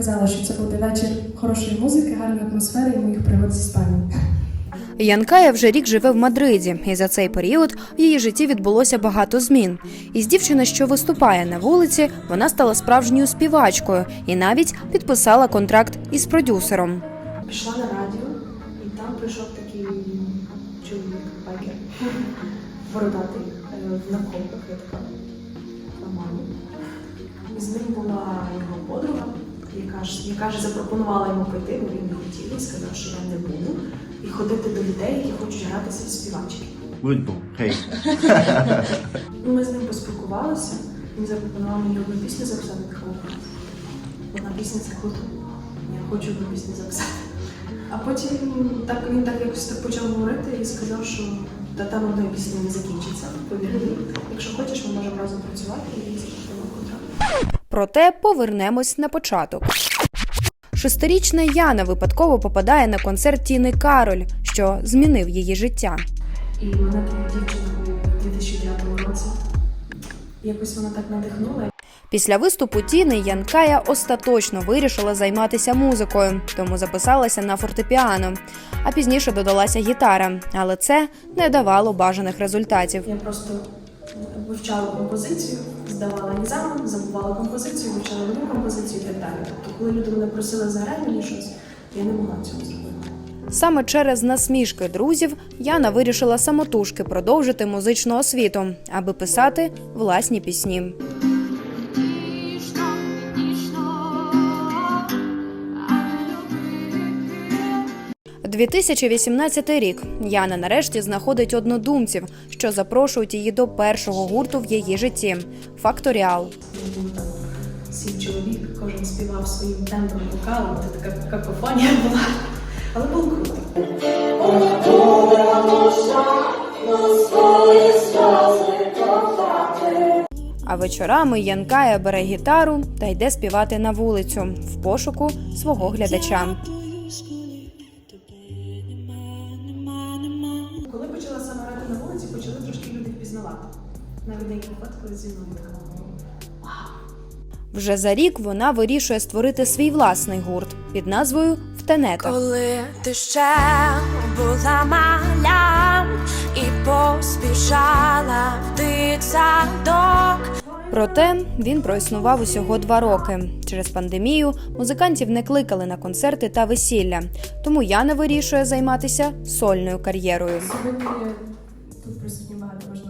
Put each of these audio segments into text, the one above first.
казала, що це буде вечір хорошої музики, гарної атмосфери і моїх пригод з Іспанії. Янкая вже рік живе в Мадриді, і за цей період в її житті відбулося багато змін. Із дівчини, що виступає на вулиці, вона стала справжньою співачкою і навіть підписала контракт із продюсером. Пішла на радіо, і там прийшов такий чоловік, байкер, бородатий, е, в наколках, я така яка яка запропонувала йому прийти, бо він не хотів, і сказав, що я не буду, і ходити до людей, які хочуть гратися в співачки. Хей. Ну, Ми з ним поспілкувалися, він запропонував мені одну пісню записати такого. Одна пісня це круто. Я хочу одну пісню записати. А потім так він так якось так почав говорити і сказав, що та там одної пісні не закінчиться. Повір. Якщо хочеш, ми можемо разом працювати і запропонував контракт. Проте повернемось на початок. Шестирічна Яна випадково попадає на концерт Тіни Кароль, що змінив її життя. І тоді дівчинкою у 2009 році. Якось вона так надихнула. Після виступу Тіни Янкая остаточно вирішила займатися музикою, тому записалася на фортепіано. А пізніше додалася гітара, але це не давало бажаних результатів. Я просто вивчала композицію, здавала екзамен, забувала композицію, вивчала нову композицію і так далі. Тобто, коли люди мене просили заграти мені щось, я не могла цього зробити. Саме через насмішки друзів Яна вирішила самотужки продовжити музичну освіту, аби писати власні пісні. 2018 рік Яна нарешті знаходить однодумців, що запрошують її до першого гурту в її житті Факторіал. Сім чоловік, кожен співав своїм тембром вокалом, це така какофонія була. Але було круто. А вечорами Янкая бере гітару та йде співати на вулицю в пошуку свого глядача. Впізнавати. Навіть фоткали зі мною. Вже за рік вона вирішує створити свій власний гурт під назвою В тенетах. Коли ти ще була маля і поспішала в дитсадок. Проте він проіснував усього два роки. Через пандемію музикантів не кликали на концерти та весілля, тому Яна вирішує займатися сольною кар'єрою. Сьогодні тут присутні багато важливих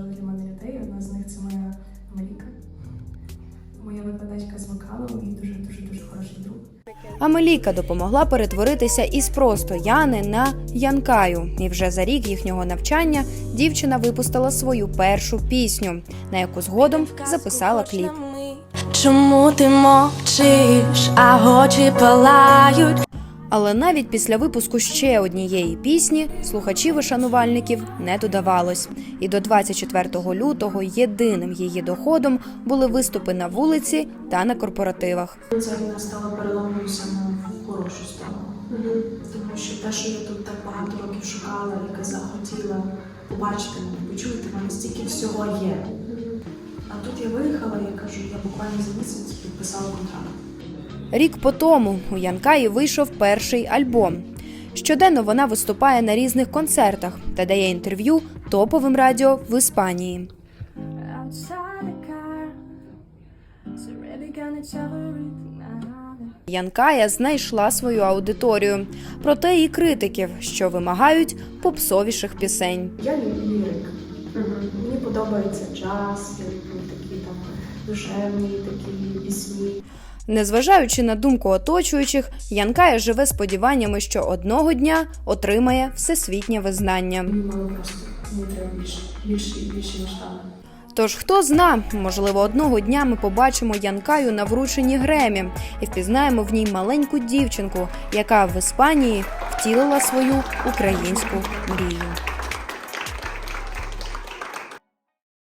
Амеліка допомогла перетворитися із просто Яни на Янкаю. І вже за рік їхнього навчання дівчина випустила свою першу пісню, на яку згодом записала кліп. Чому ти мовчиш, а очі палають? Але навіть після випуску ще однієї пісні слухачів і шанувальників не додавалось. І до 24 лютого єдиним її доходом були виступи на вулиці та на корпоративах. Ця війна стала переломною саме в хорошу сторону. Тому що те, що я тут так багато років шукала, яка захотіла побачити мене, почути мене, стільки всього є. А тут я виїхала, я кажу, я буквально за місяць підписала контракт. Рік по тому у Янкаї вийшов перший альбом. Щоденно вона виступає на різних концертах та дає інтерв'ю топовим радіо в Іспанії. Янкая знайшла свою аудиторію, проте і критиків, що вимагають попсовіших пісень. Я люблю лірик. Мені подобається джаз, я люблю такі там душевні такі пісні. Незважаючи на думку оточуючих, Янкая живе сподіваннями, що одного дня отримає всесвітнє визнання. Тож хто зна, можливо, одного дня ми побачимо Янкаю на врученні Гремі і впізнаємо в ній маленьку дівчинку, яка в Іспанії втілила свою українську мрію.